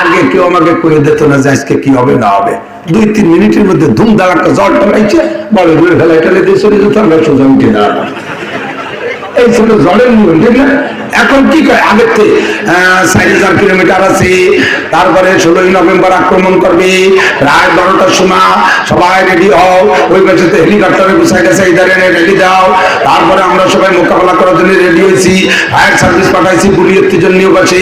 আগে কেউ আমাকে কয়ে দিত না কি হবে, না হবে। দুই, তিন মিনিটের মধ্যে ধুম দাঁড়াটা জল টলাইছে বড় ঘুরে ফেলাই টেলে দিয়ে চলে যেত, আমরা সোজা উঠে দাঁড়াতাম। এই ছিল জলের নিয়ম ঠিক না? এখন কি করে আগের থেকে ষাট হাজার কিলোমিটার আছে। তারপরে ষোলোই নভেম্বর আক্রমণ করবে। রাত বারোটার সময় সবাই রেডি হও। ওই পাশে তো হেলিকপ্টারে গেছে ইধারে রেডি দাও। তারপরে আমরা সবাই মোকাবেলা করার জন্য রেডি হয়েছি। ফায়ার সার্ভিস পাঠাইছি বুড়ি উত্তেজন নিয়ে পাশে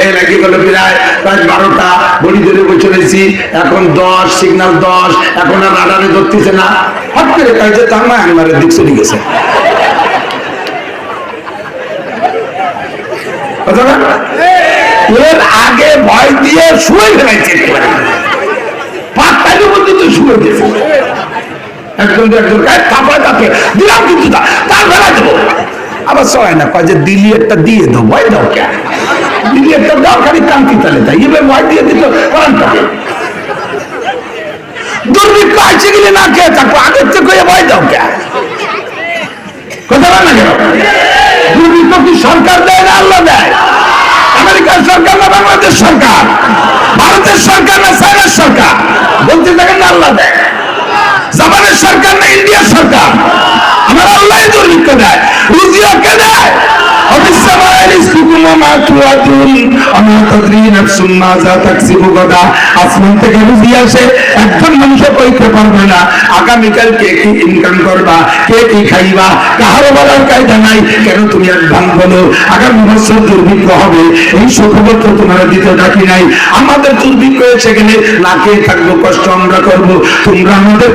এই লেগে গেল প্রায় প্রায় বারোটা বড়ি ধরে বসে রয়েছি। এখন দশ সিগন্যাল দশ। এখন আর রাডারে ধরতেছে না। হট করে কাজে তার মা আনমারের দিক চলে গেছে। এর আগে ভয় দিয়ে শুয়ে ফেলাইছে পাঁচটার মধ্যে তো শুয়ে গেছে একজন একজন থাপা থাকে দিলাম কিন্তু তার দেবো। আবার সবাই না কয় যে দিলি একটা দিয়ে দাও, ভয় দাও কে? দিলি একটা দাও, খালি কান্তি তাই। এবার ভয় দিয়ে দিল কোরআনটা দুর্ভিক্ষ গেলে না আগের থেকে ভয় দাও কথা না কেন? দুর্ভিক্ষ কি সরকার দেয়? সরকার না বাংলাদেশ সরকার, ভারতের সরকার না চায়নার সরকার? বলতে থাকেন না আল্লাহ দেয়। জাপানের সরকার না ইন্ডিয়ার সরকার? আমার আল্লাহ দুর্ভিক্ষ দেয় রুজিও কে দেয়? আসমান করবা দুর্ভিক্ষ দিতে নাই। আমাদের দুর্ভিক্ষ থাকব, কষ্ট আমরা করব।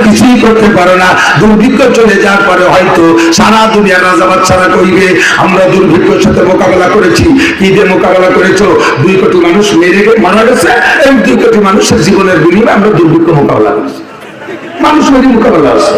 কিছুই করতে পারো না। দুর্ভিক্ষ চলে যাওয়ার পরে হয়তো সারা দুনিয়া রাজাবাদ ছাড়া কইবে, আমরা দুর্ভিক্ষের সাথে মোকাবেলা করেছি। কি দিয়ে মোকাবেলা করেছ? দুই কোটি মানুষ মেরে মারা গেছে এই দুই কোটি মানুষের জীবনের বিনিময়ে আমরা দুর্ভিক্ষ মোকাবেলা করেছি। মানুষ মেরে মোকাবেলা আছে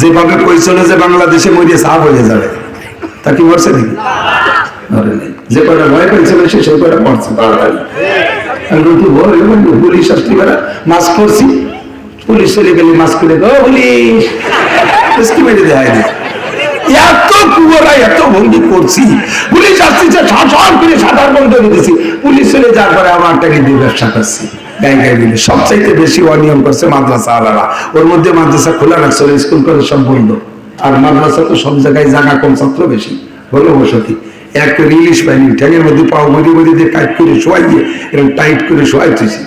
যেভাবে কইছিল যে বাংলাদেশে মরিয়ে সাফ হয়ে যাবে। তা কি মরছে নাকি? যে ভয় পেয়েছিল সে সেই মরছে তাড়াতাড়ি আমার ব্যবসা করছি। সবচাইতে বেশি অনিয়ম করছে মাদ্রাসা আলারা ওর মধ্যে মাদ্রাসা খোলা রাখছে স্কুল করে সব বন্ধ। আর মাদ্রাসা তো সব জায়গায় জায়গা কম, ছাত্র বেশি। হলো বসতি। এক ইলিশ পাইনি ঠ্যাঙের মধ্যে পাও বদি বদি দিয়ে টাইট করে শোয়াইয়ে এরকম টাইট করে শোয়াইতেছি।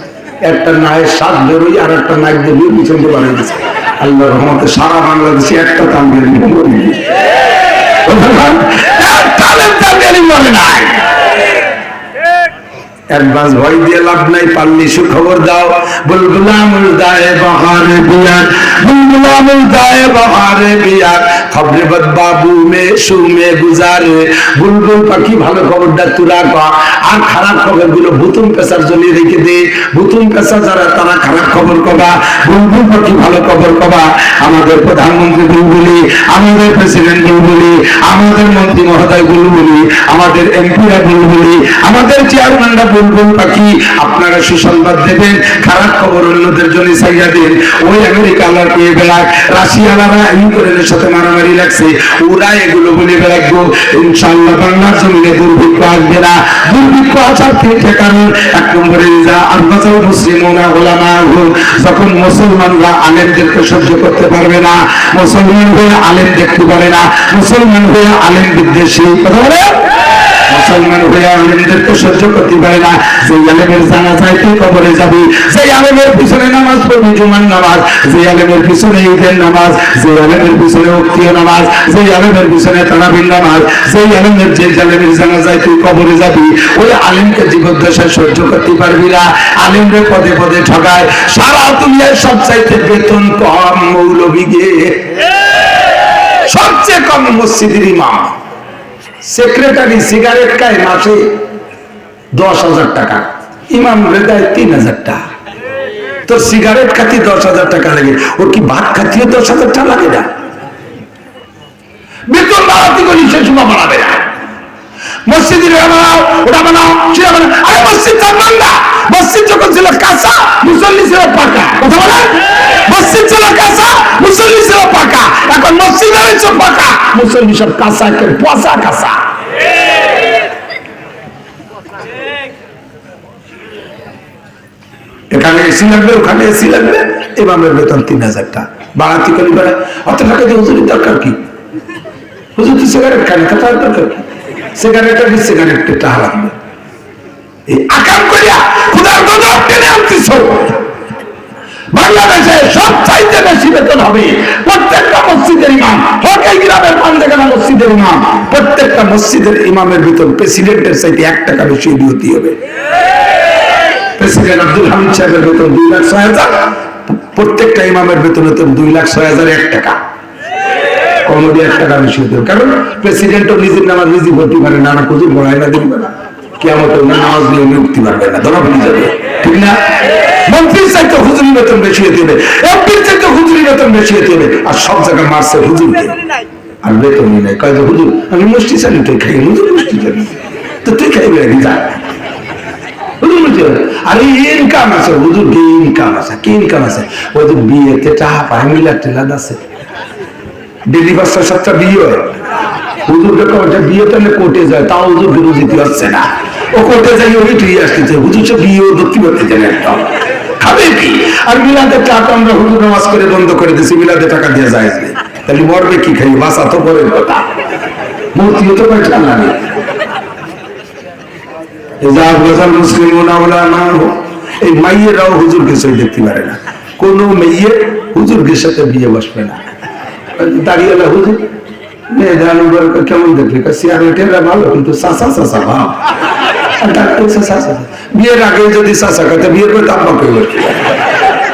একটা নায়ের সাত বেরোই আর একটা নায়ক দিয়ে পিছন দিয়ে বানাই দিচ্ছে আল্লাহ রহমতে সারা বাংলাদেশে একটা তাম বেরিয়ে নাই। অ্যাডভান্স ভয় দিয়ে লাভ নাই পারলি সুখবর দাও। বুলবুলা মুলদায়ে বাহারে বিয়ার বুলবুলা মুলদায়ে বাহারে বিয়ার, খবরে বদ বাবু মে সুমে গুজারে। বুলবুল পাখি, ভালো খবরটা তুরা কা আর খারাপ খবরগুলো ভুতুম পেশার জন্য রেখে দে। ভুতুম পেশা যারা, তারা খারাপ খবর কবা। বুলবুল পাখি, ভালো খবর কবা। আমাদের প্রধানমন্ত্রী বুলবুলি, আমাদের প্রেসিডেন্ট বুলবুলি, আমাদের মন্ত্রী মহোদয় বুলবুলি, আমাদের এমপিরা বুলবুলি, আমাদের চেয়ারম্যানরা বুলবুল পাখি আপনারা সুসংবাদ দেবেন? খারাপ খবর অন্যদের জন্য চাইয়া ওই আমেরিকা পেয়ে বেড়াক। রাশিয়ালারা ইউক্রেনের সাথে মারামারি লাগছে। ওরা এগুলো বলে ইনশাল্লাহ বাংলার জমিনে দুর্ভিক্ষ আসবে না। দুর্ভিক্ষ আসার কারণ এক নম্বরে যা যখন মুসলমানরা আলেমদেরকে সহ্য করতে পারবে না, মুসলমান হয়ে আলেম দেখতে পারে না, মুসলমান হয়ে আলেম বিদ্বেষী কথা বলে মুসলমান হয়ে আলেমদেরকে সহ্য করতে পারে না। সেই আলেমের জানা চাইতে কবরে যাবি সেই আলেমের পিছনে নামাজ পড়বি জুমার নামাজ যে আলেমের পিছনে ঈদের নামাজ যে আলেমের পিছনে উক্তিয় নামাজ যে আলেমের পিছনে তারাবির নামাজ সেই আলেমের যে আলেমের জানা যায় তুই কবরে যাবি, ওই আলেমকে জীবদ্দশায় সহ্য করতে পারবি না। আলেমরে পদে পদে ঠকায় সারা দুনিয়ার সব চাইতে বেতন কম মৌলবীকে সবচেয়ে কম মসজিদের ইমাম। সেক্রেটারি সিগারেট খায় মাসে দশ হাজার টাকা, ইমাম রেদায় তিন হাজার টাকা। তোর সিগারেট খাতি দশ হাজার টাকা লাগে, ওর কি ভাত খাতিও দশ হাজার টাকা লাগে না? বেতন বাড়াতে করি, সে সময় বাড়াবে না। মসজিদের বানাও, ওটা বানাও, সেটা বানাও। আরে মসজিদ তার বাংলা মসজিদ যখন ছিল কাঁচা, মুসল্লি ছিল পাকা। কথা বলে মসজিদ ছিল কাঁচা, মুসল্লি ছিল পাকা। এখন মসজিদ হয়েছে পাকা। মুসল্লি সব এখানে এসি লাগবে, ওখানে এসি লাগবে বেতন তিন বাড়াতি করি অত দরকার কি? হুজুর তো সিগারেট দরকার কি? এই আকাম করিয়া খুদার গজব টেনে বাংলাদেশে সব চাইতে বেশি বেতন হবে প্রত্যেকটা মসজিদের ইমাম। ইমাম। প্রত্যেকটা মসজিদের ইমামের বেতন প্রেসিডেন্টের চাইতে এক টাকা বেশি দিতে হবে। প্রেসিডেন্ট আব্দুল হামিদ সাহেবের বেতন দুই লাখ ছয় হাজার, প্রত্যেকটা ইমামের বেতন হতো দুই লাখ ছয় হাজার এক টাকা। কমোডি এক টাকা বেশি হতো কারণ প্রেসিডেন্টও নিজের নামাজ নিজে ভর্তি পারে না না কুজুর বড়াই না পারে কেমন নামাজ নিয়ে উঠতে পারবে না, ধরা পড়ে যাবে। ঠিক না? মন্ত্রীর চাইতে হুজুরি বেতন বেশি হতে হবে। এমপির চাইতে হুজুরি বেতন বেশি হতে হবে। আর সব জায়গায় মারছে হুজুর আর বেতনই নাই কয় যে, হুজুর আমি মুষ্টি চালি তুই খাই হুজুর মুষ্টি চালি তো তুই খাইবে নাকি যা। হুজুর মুষ্টি ইনকাম আছে হুজুর ইনকাম আছে? কি ইনকাম আছে? বিয়েতে টাকা পায় ডেলি সাতটা বিয়ে হয়। হুজুর কোর্টে যায় তাও হুজুর হচ্ছে না। ও কোর্টে যাই ওই আসতেছে। হুজুর বিয়ে ও একদম। খাবে কি? আর বিলাদের টাকা আমরা হুজুর নামাজ করে বন্ধ করে দিছি বিলাদে টাকা দিয়ে যায়। তাহলে মরবে কি খাই বাসা তো পরের কথা মূর্তিও তো যা বোঝাল মুসলিম না এই মাইয়েরাও হুজুর কিছুই দেখতে পারে না। কোনো মেয়ে হুজুরকে সাথে বিয়ে বসবে না। দাঁড়িয়ে হুজুর। মেয়ে জানো বলে, কেমন দেখলি? সিয়ারেটেরা ভালো কিন্তু সাসা সাসা ভাব। বিয়ের আগে যদি সাসা কথা বিয়ের পর তাম্বা করবে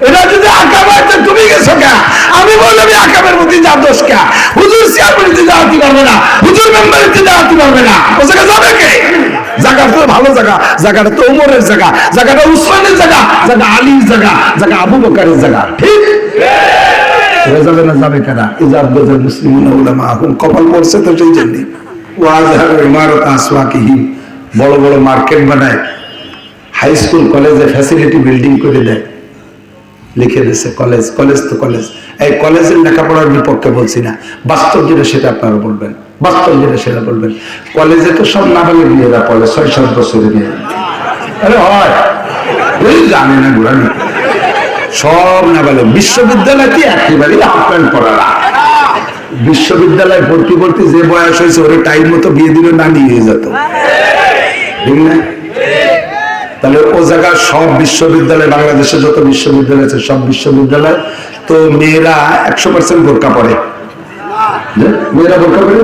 এটা যদি আকাম তুমি গেছো আমি বললাম আকামের যা দোষ হুজুর চেয়ারম্যানিতে যাওয়াতে পারবে না। হুজুর মেম্বারিতে যাওয়াতে পারবে না। ও জায়গা যাবে কে? ভালো তো বড় বড় মার্কেট বানায়। হাই স্কুল, কলেজে ফ্যাসিলিটি বিল্ডিং করে দেয়। লিখে দিছে কলেজ কলেজ তো কলেজ এই কলেজের লেখাপড়ার বিপক্ষে বলছি না। বাস্তব যেটা সেটা আপনারা বলবেন। বাস্তব যেটা সেটা বলবেন। কলেজে তো সব না বলে বিয়েরা পড়ে ছয় সাত বছরে বিয়ে। আরে হয়। জানে না ঘুরানি সব না বলে বিশ্ববিদ্যালয়তে একেবারেই আপ্যায়ন করা না। বিশ্ববিদ্যালয়ে ভর্তি ভর্তি যে বয়স হয়েছে, ওরে টাইম মতো বিয়ে দিলে না নিয়ে যেত। ঠিক না? তাহলে ও জায়গা সব বিশ্ববিদ্যালয়, বাংলাদেশে যত বিশ্ববিদ্যালয় আছে সব বিশ্ববিদ্যালয়, তো মেয়েরা একশো পার্সেন্ট বোরকা পড়ে মেয়েরা বোরকা পড়ে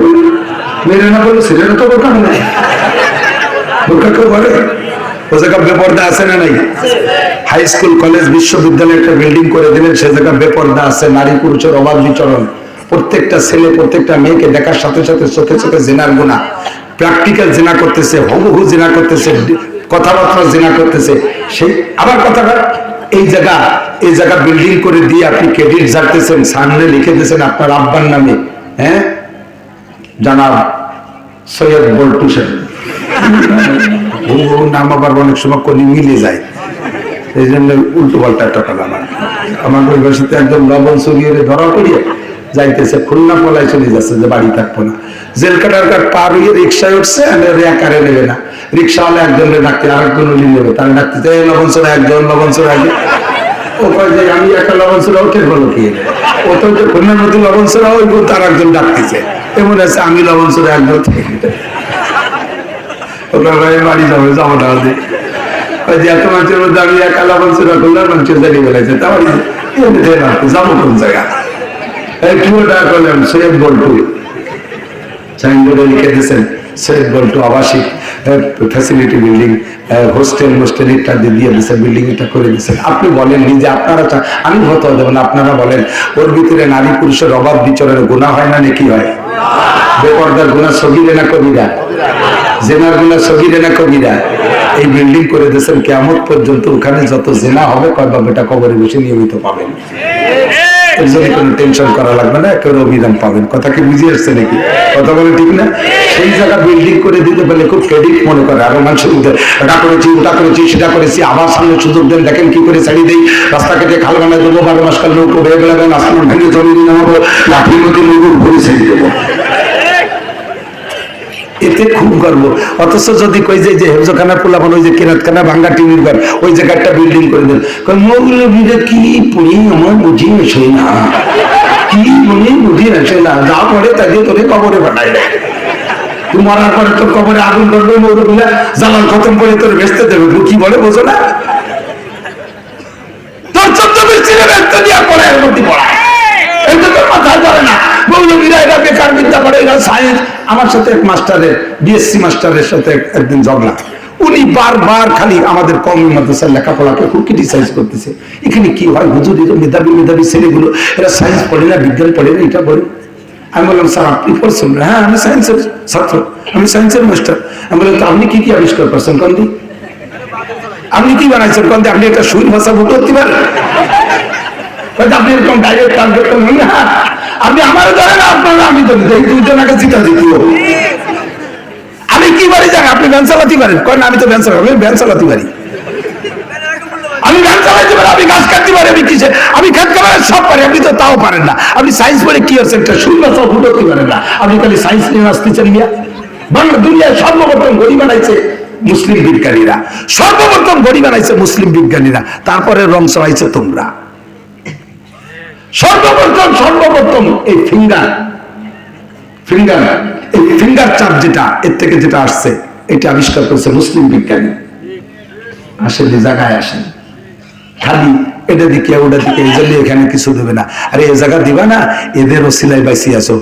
মেয়েরা না বললে ছেলেরা তো বোরকা নেই বোরকা কেউ পড়ে ও জায়গা বেপর্দা আছে না নাই? হাই স্কুল কলেজ বিশ্ববিদ্যালয় একটা বিল্ডিং করে দিলেন, সে জায়গা বেপর্দা আছে, নারী পুরুষের অবাধ বিচরণ। প্রত্যেকটা ছেলে, প্রত্যেকটা মেয়েকে দেখার সাথে সাথে চোখে চোখে জেনার গুণা। প্র্যাকটিক্যাল জেনা করতেছে, হুবহু জেনা করতেছে কথাবার্তা জেনা করতেছে, সেই আবার কথাটা, এই জায়গা এই জায়গা বিল্ডিং করে দিয়ে আপনি ক্রেডিট জানতেছেন সামনে লিখে দিয়েছেন আপনার আব্বার নামে হ্যাঁ? জানাব সৈয়দ বল্টু ও নাম আবার অনেক সময় কলি মিলে যায়। এই জন্য উল্টো পাল্টা টাকা আমার। আমার ওই একদম লবণ সরিয়ে ধরা করিয়ে যাইতেছে, খুলনা পলায় চলে যাচ্ছে যে বাড়ি থাকব না। জেল কাটার কাট পার হয়ে রিক্সায় উঠছে রেকারে নেবে না। রিক্সাওয়ালা একজনের ডাকতে, আরেকজন উনি নেবে তার ডাকতে লবণ সরা একজন, লবণ একজন। ও কয় যে, আমি একটা লবণ সরা উঠে বলো কি? ও তো যে খুলনার লবণ সরা ওই তার একজন ডাকতেছে। এমন আছে আমি লবণ সরা একজন ওনার ভাই, বাড়ি যাবে, যাব না যে, এত মানুষের মধ্যে আমি একা লবণ সরা করলাম, মানুষের বেলাইছে তা বাড়ি যাব কোন জায়গা এই পুরোটা করলাম, সৈয়দ বল্টু। সাইনবোর্ডে লিখে দিয়েছেন বল্টু আবাসিক ফ্যাসিলিটি বিল্ডিং হোস্টেল হোস্টেল ইত্যাদি দিয়ে দিয়েছেন বিল্ডিং এটা করে দিয়েছেন আপনি বলেন নিজে, আপনারা আমি হতে দেবেন আপনারা বলেন, ওর ভিতরে নারী পুরুষের অভাব, বিচরণের গুণা হয় না, নাকি হয়? বেপর্দার গুণা সগিরে না কবিরা? জেনার গুণা সগিরে না কবিরা? এই বিল্ডিং করে দিয়েছেন কেমন পর্যন্ত ওখানে যত জেনা হবে কয়বা বেটা কবরে বসে নিয়মিত পাবেন। টেনশন করা লাগবে না, একেবারে অভিধান পাবেন। কথা কি বুঝিয়ে আসছে নাকি? কথা বলে ঠিক না? সেই জায়গা বিল্ডিং করে দিতে পারলে খুব ক্রেডিট মনে করে আরও মানুষের এটা করেছি, ওটা করেছি, সেটা করেছি। আবার সামনে সুযোগ দেন, দেখেন কি করে ছাড়ি দেই। রাস্তা কেটে খাল বানায় দেবো, বারো মাস কাল নৌকো হয়ে গেলে আসমান ভেঙে জমি নিয়ে নেব লাঠি নদী নৌকো ঘুরে ছেড়ে দেবো। এতে খুব গর্ব। অথচ যদি কই যে যে হেফজখানা পোলাপান ওই যে কেরাতখানা ভাঙ্গা টিভির ঘর, ওই জায়গাটা বিল্ডিং করে দেন। মৌলবীরা কি পড়ি, আমার বুঝি আসে না। কি মনে বুঝি আসে না। যা পড়ে তা দিয়ে তোরে কবরে পাঠায় দেয়। মরার পরে তোর কবরে আগুন করবে খতম করে তোর দেবে। কি বলে বোঝো না? তোর চোদ্দ দিয়া পড়ে, এর মধ্যে পড়ায়। এটা তোর মাথায় ধরে না। এরা বেকার বিদ্যা করে এরা সায়েন্স আমার সাথে এক মাস্টারের বিএসসি মাস্টারের সাথে একদিন ঝগড়া। উনি বারবার খালি আমাদের কম মাদ্রাসার লেখাপড়াকে খুব ক্রিটিসাইজ করতেছে। এখানে কি হয়? হুজুর এরকম মেধাবী মেধাবী ছেলেগুলো, এরা সায়েন্স পড়ে না, বিজ্ঞান পড়ে না, এটা বলে। আমি বললাম, স্যার, আপনি পড়ছেন হ্যাঁ আমি সায়েন্সের ছাত্র, আমি সায়েন্সের মাস্টার আমি বললাম, তো আপনি কি কি আবিষ্কার করছেন কোন দিন আপনি কি বানাইছেন কোন দিন? আপনি একটা সুইন ভাষা বুঝতে করতে পারেন? আপনি আমার আমি আমি কি আপনি ভ্যান চালাতে পারেন আমি তো ভ্যান আমি ভ্যান চালাতে পারি আমি ভ্যান চালাতে পারি আমি গাছ কাটতে পারি, আমি কিসে? আমি খেত সব পারি, আপনি তো তাও পারেন না। আপনি সায়েন্স পড়ে কি হচ্ছে একটা শূন্য সব ফুটতে পারেন না? আপনি খালি সায়েন্স নিয়ে আসতেছেন মিয়া। বাংলা দুনিয়ায় সর্বপ্রথম গড়ি বানাইছে মুসলিম বিজ্ঞানীরা। সর্বপ্রথম গড়ি বানাইছে মুসলিম বিজ্ঞানীরা। তারপরে রং চালাইছে তোমরা। সর্বপ্রথম সর্বপ্রথম এই ফিঙ্গার ফিঙ্গার এই ফিঙ্গার চাপ যেটা, এর থেকে যেটা আসছে, এটা আবিষ্কার করছে মুসলিম বিজ্ঞানী। আসেন জায়গায় আসেন। খালি এটা দিকে ওটা দিকে, এই জন্য এখানে কিছু দেবে না। আরে এই জায়গা দিবা না, এদেরও সিলাই বাইসি আছো।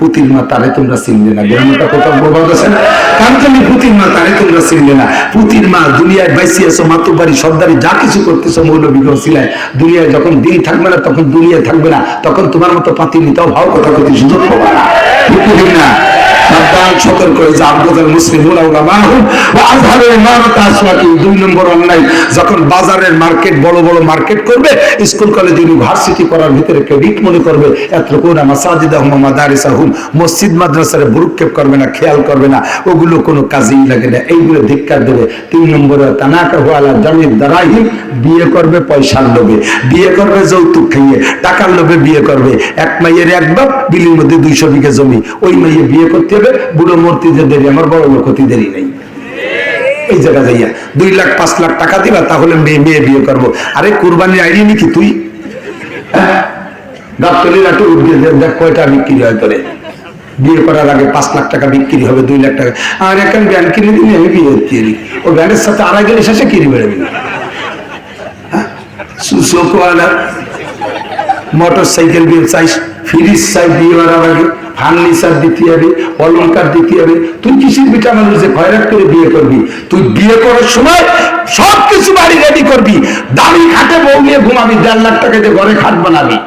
পুতির মা তারে তোমরা না? গ্রামটা কোথাও বোঝা গেছে না? পুতির মা তারে তোমরা না? পুতির মা দুনিয়ায় বাইসি আছো সর্দারি, যা কিছু করতেছো মৌলবী সিলাই। দুনিয়ায় যখন দিন থাকবে না, তখন দুনিয়ায় থাকবে না। তখন তোমার মতো পাতি নিতেও ভাও কথা কথি না না। সাবধান সতর্ক হয়ে যে আব্দুল মুসলিম দুই নম্বর অন্যায় যখন বাজারের মার্কেট, বড় বড় মার্কেট করবে, স্কুল, কলেজ, ইউনিভার্সিটি করার ভিতরে ক্রেডিট মনে করবে এতটুকুনা মাসাজিদ আহুম মসজিদ, মাদ্রাসারে ভুরুক্ষেপ করবে না, খেয়াল করবে না, ওগুলো কোনো কাজেই লাগে না, এইগুলো ধিক্কার দেবে। তিন নম্বরে, তানাকা হুয়ালা জমির দারাহিম বিয়ে করবে পয়সার লোভে, বিয়ে করবে যৌতুক খাইয়ে, টাকার লোভে বিয়ে করবে। এক মাইয়ের এক বাপ, বিলির মধ্যে দুইশো বিঘে জমি, ওই মাইয়ে বিয়ে করতে হবে বুড়ো মূর্তি যে দেরি, আমার বড় লোক হতে দেরি নেই। এই জায়গা যাইয়া দুই লাখ, পাঁচ লাখ টাকা দিবা, তাহলে মেয়ে মেয়ে বিয়ে করব। আরে কুরবানির আইডি নাকি তুই? হ্যাঁ? হয় বিয়ে বিয়ে মোটর সাইকেল দিয়ে চাইস, ফ্রিজ চাই বিয়ে করার আগে। ফার্নিচার দিতে হবে অলঙ্কার দিতে হবে। তুই কিসের বিটা মানুষ যে খয়রাত করে বিয়ে করবি? তুই বিয়ে করার সময় সব কিছু বাড়ি রেডি করবি। দামি খাটে বউ নিয়ে ঘুমাবি, দেড় লাখ টাকা দিয়ে ঘরে খাট বানাবি।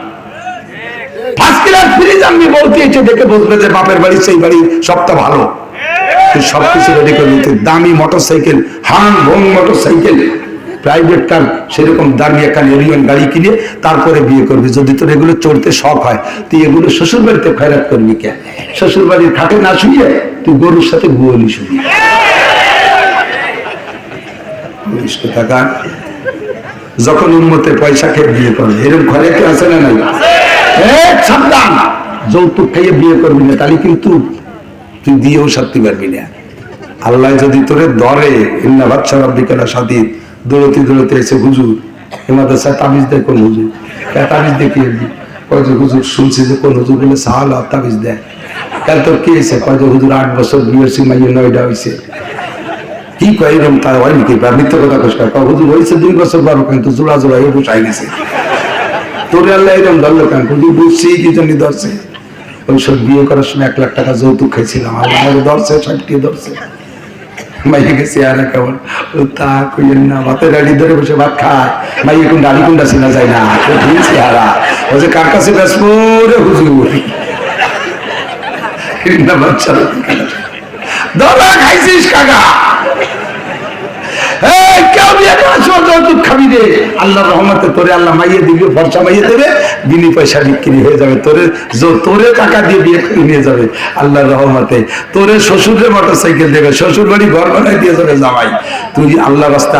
ফার্স্ট ক্লাস বলতে এসে দেখে বসবে যে বাপের বাড়ি, সেই বাড়ি সবটা ভালো। তুই সবকিছু রেডি করবি। তুই দামি মোটর সাইকেল হান মোটর সাইকেল প্রাইভেট কার সেরকম দামি একটা এরিয়ন গাড়ি কিনে তারপরে বিয়ে করবি। যদি তোর এগুলো চড়তে শখ হয়, তুই এগুলো শ্বশুর বাড়িতে খয়রাত করবি কে? শ্বশুর বাড়ির খাটে না শুয়ে তুই গরুর সাথে গোয়ালি বলিস যখন উন্মতে পয়সা খেয়ে বিয়ে করবে এরকম ঘরে কেউ আছে না নাই? সাবধান! যৌতুক খাইয়ে বিয়ে করবি না, তাহলে কিন্তু তুই দিয়েও সারতে পারবি না। আল্লাহ যদি তোরে ধরে, ইন্না বাচ্চা রব্বিকালা দৌড়তে দৌড়তে এসে হুজুর। এমাদের সাথে তাবিজ দেয় কোন হুজুর? কে তাবিজ দেখি কয় যে হুজুর শুনছি যে কোন হুজুর বলে সাহাল তাবিজ দেয়। কাল তোর কি হয়েছে? কয় যে হুজুর আট বছর বিয়ের সিমাইয়ে নয়ডা হয়েছে কি কয় এরকম তার নাকি? বা মিথ্যা কথা কোষ কয়? হুজুর হয়েছে দুই বছর বারো কিন্তু জোড়া জোড়া এ বসাই গেছে। তোর আল্লাহ এরকম ধরলো কেন? হুজুর বুঝছি কি জন্য ধরছে। ওই সব বিয়ে করার সময় এক লাখ টাকা যৌতুক খাইছিলাম। আল্লাহ ধরছে সাক্ষী ধরছে। মাইয়ে গেছে কেমন ও তা কইলেন না ভাতের ডাড়ি ধরে বসে ভাত খায়। মাইয়া কোন ডাড়ি কোনটা চেনা যায় না কঠিন চেহারা। ও যে কার কাছে ব্যস্ত রে হুজুর। বাচ্চা ধরা খাইছিস কাকা। আল্লাহ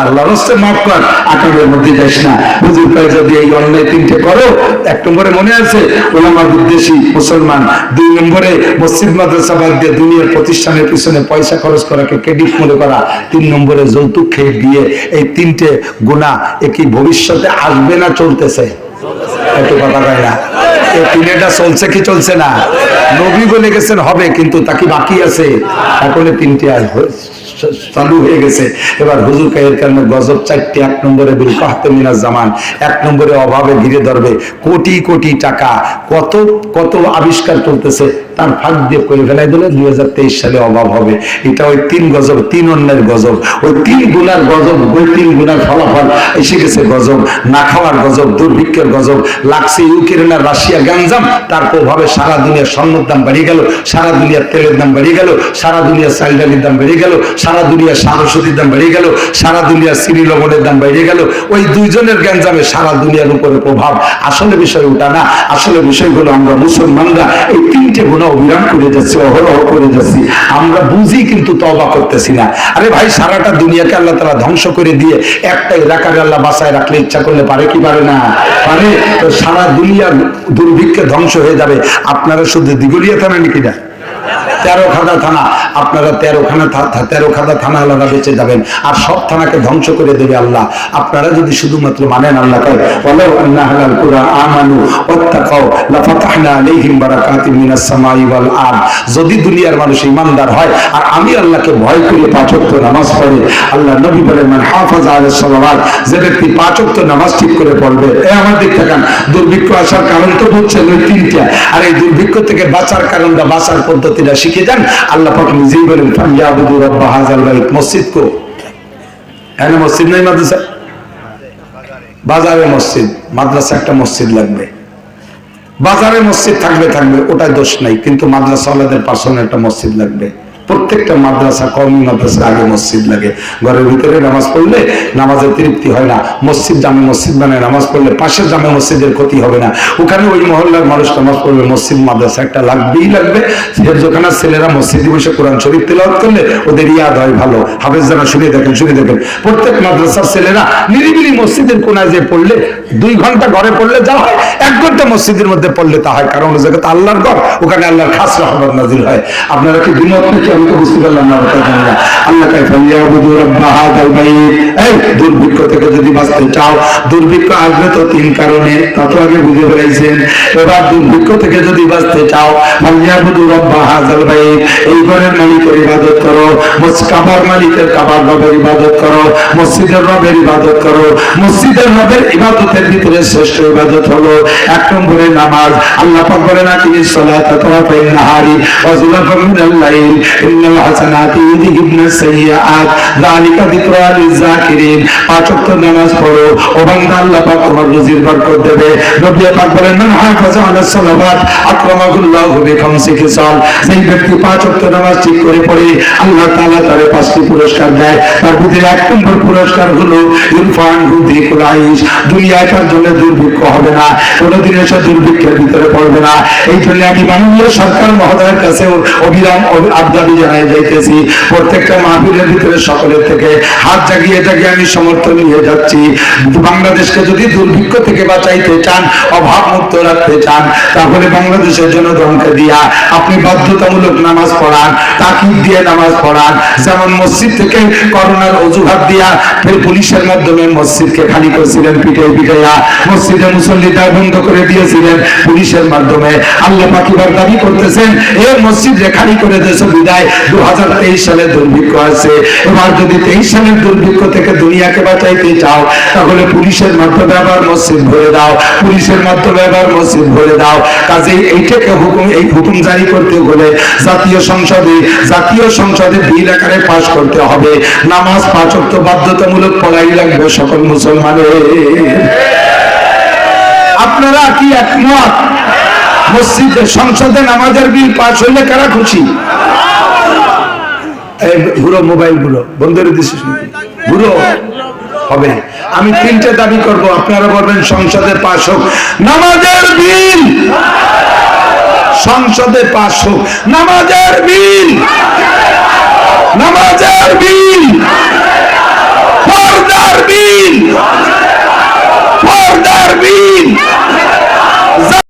আল্লাহ মাফ কর মধ্যে যাস না। পায়ে যদি এই অন্যায় তিনটে করো, এক নম্বরে মনে আছে, ওলামার উদ্দেশ্যী মুসলমান, দুই নম্বরে মসজিদ, মাদ্রাসা বাদ দিয়ে দুনিয়ার প্রতিষ্ঠানের পিছনে পয়সা খরচ করাকে ক্রেডিট মনে করা, তিন নম্বরে যৌতুক খেয়ে বিয়ে, এই তিনটে গুণা এ কি ভবিষ্যতে আসবে না চলতেছে? কথা কয় না। চলছে কি চলছে না? হবে, কিন্তু তাকে বাকি আছে? এখন তিনটে আসবে চালু হয়ে গেছে। এবার হুজুর কাহের কারণে গজব চারটে, এক নম্বরে বিল কাহতে মিনাজ জামান, এক নম্বরে অভাবে ঘিরে ধরবে কোটি কোটি টাকা। কত কত আবিষ্কার চলতেছে, তার ফাঁক দিয়ে করে ফেলাই দিলে দুই হাজার তেইশ সালে অভাব হবে। এটা ওই তিন গজব, তিন অন্যের গজব। ওই তিন গুণার গজব, ওই তিন গুণার ফলাফল এসে গেছে গজব। না খাওয়ার গজব, দুর্ভিক্ষের গজব, লাগছে ইউক্রেন আর রাশিয়া গ্যাঞ্জাম, তার প্রভাবে সারা দুনিয়ার স্বর্ণের দাম বেড়ে গেল, সারা দুনিয়ার তেলের দাম বেড়ে গেল, সারা দুনিয়ার চাল ডালির দাম বেড়ে গেল সারা দুনিয়ার সারস্বতীর দাম বেড়ে গেল, সারা দুনিয়ার চিনি লবণের দাম বেড়ে গেল। ওই দুইজনের গ্যাঞ্জামে সারা দুনিয়ার উপরে প্রভাব। আসলে বিষয় ওটা না, আসলে বিষয়গুলো আমরা মুসলমানরা এই তিনটে গুণ অবিরাম করে যাচ্ছি, অহরহ করে যাচ্ছি। আমরা বুঝি কিন্তু তবা করতেছি না। আরে ভাই, সারাটা দুনিয়াকে আল্লাহ তারা ধ্বংস করে দিয়ে একটা এলাকার আল্লাহ বাসায় রাখলে ইচ্ছা করলে পারে কি পারে না? পারে? তো সারা দুনিয়ার দুর্ভিক্ষে ধ্বংস হয়ে যাবে। আপনারা শুধু দিগুলিয়া থানা নাকি না? তেরো খাদা থানা, আপনারা তেরো খানা তেরো খাদা থানা আলাদা বেঁচে যাবেন। আর সব থানাকে ধ্বংস করে দেবে আল্লাহ। আপনারা যদি শুধুমাত্র মানেন আল্লাহ যদি দুনিয়ার মানুষ ইমানদার হয়, আর আমি আল্লাহকে ভয় করে পাঁচ ওয়াক্ত নামাজ পড়ে, আল্লাহ নবী সালাওয়াত, যে ব্যক্তি পাঁচ ওয়াক্ত নামাজ ঠিক করে পড়বে, এ আমার দিক থাকান দুর্ভিক্ষ আসার কারণ তো বলছেন আর এই দুর্ভিক্ষ থেকে বাঁচার কারণটা বাঁচার পদ্ধতিটা শিখে যান আল্লাহ পাক নিজেই বলেন মসজিদ কো। এখানে মসজিদ নাই মাদ্রাসা? বাজারে মসজিদ, মাদ্রাসা একটা মসজিদ লাগবে। বাজারে মসজিদ থাকবে থাকবে ওটাই দোষ নাই, কিন্তু মাদ্রাসা আল্লাদের পার্সোনাল একটা মসজিদ লাগবে। প্রত্যেকটা মাদ্রাসা কমি মাদ্রাসা আগে মসজিদ লাগে। ঘরের ভিতরে নামাজ পড়লে নামাজের তৃপ্তি হয় না। মসজিদ জামে মসজিদ মানে নামাজ পড়লে পাশের জামে মসজিদের ক্ষতি হবে না। ওখানে ওই মহল্লার মানুষ নামাজ পড়বে, মসজিদ, মাদ্রাসা একটা লাগবেই লাগবে। যেখানে ছেলেরা মসজিদে বসে কোরআন শরীফ তেলাওয়াত করলে ওদের ইয়াদ হয় ভালো। হাফেজ যারা শুনে দেখেন শুনে দেখেন। প্রত্যেক মাদ্রাসার ছেলেরা নিরিবিলি মসজিদের কোনায় যে পড়লে, দুই ঘণ্টা ঘরে পড়লে যা হয়, এক ঘণ্টা মসজিদের মধ্যে পড়লে তা হয়। কারণ ওই জায়গাতে আল্লাহর ঘর, ওখানে আল্লাহর খাস রহমত নাজির হয়। আপনারা কি বিমত নাকি? আমি তো বুঝতে পারলাম না আল্লাহ কাই ফালিয়াবুদু রাব্বা হাযাল বাইত। এই, দুর্ভিক্ষ থেকে যদি বাঁচতে চাও, দুর্ভিক্ষ আসবে তো তিন কারণে, তা তো আগে বুঝে ফেলাইছেন এবার দুর্ভিক্ষ থেকে যদি বাঁচতে চাও ফালিয়াবুদু রাব্বা হাযাল বাইত। এই ঘরের মালিকের ইবাদত করো কাবার মালিকের কাবার রবের ইবাদত করো, মসজিদের রবের ইবাদত করো। মসজিদের রবের ইবাদতের ভিতরে শ্রেষ্ঠ ইবাদত হলো এক নম্বরে নামাজ। আল্লাহ পাক বলেন আকিমি সালাতা তারাফাইন নাহারি ওয়া যুলাফাম মিনাল লাইল। পুরস্কার দেয়। তার ভিতরে এক নম্বর পুরস্কার হলো দুনিয়ায় তার জন্য দুর্ভিক্ষ হবে না। কোনোদিন এসে দুর্ভিক্ষের ভিতরে পড়বে না। এই জন্য আমি সরকার মহোদয়ের কাছে অবিরাম অবি- আবদাবি জানাই যাইতেছি প্রত্যেকটা মাহফিলের ভিতরে সকলের থেকে হাত জাগিয়ে জাগিয়ে আমি সমর্থন নিয়ে যাচ্ছি। বাংলাদেশকে যদি দুর্ভিক্ষ থেকে বাঁচাইতে চান রাখতে চান, তাহলে বাংলাদেশের জন্য দিয়া আপনি বাধ্যতামূলক নামাজ পড়ান তাকিদ দিয়ে নামাজ পড়ান। যেমন মসজিদ থেকে করোনার অজুহাত দিয়া ফের পুলিশের মাধ্যমে মসজিদকে খালি করেছিলেন পিঠে পিঠাইয়া মসজিদে মুসল্লিদের বন্ধ করে দিয়েছিলেন পুলিশের মাধ্যমে। আল্লাহ পাকিবার দাবি করতেছেন, এ মসজিদ খালি করে বিদায়। দু দুর্ভিক্ষ আছে। এবার যদি তেইশ সালের দুর্ভিক্ষ থেকে দুনিয়াকে বাঁচাইতে চাও, তাহলে পুলিশের মাধ্যমে আবার মসজিদ ভরে দাও। পুলিশের মাধ্যমে আবার মসজিদ ভরে দাও। এইটাকে হুকুম এই হুকুম জারি করতে হলে জাতীয় সংসদে জাতীয় সংসদে বিল আকারে পাশ করতে হবে। নামাজ পাঁচ বাধ্যতামূলক পড়াই লাগবে সকল মুসলমানের। আপনারা কি একমত? মসজিদে সংসদে নামাজের বিল পাশ হইলে কারা খুশি? ঘুরো মোবাইল ঘুরো। বন্ধুরে দিছিস ঘুরো। হবে আমি তিনটে দাবি করব। আপনারা বলবেন, সংসদে পাশ হোক। নামাজের বিল। সংসদে পাশ হোক। নামাজের বিল। নামাজের বিল। বিল। বিল।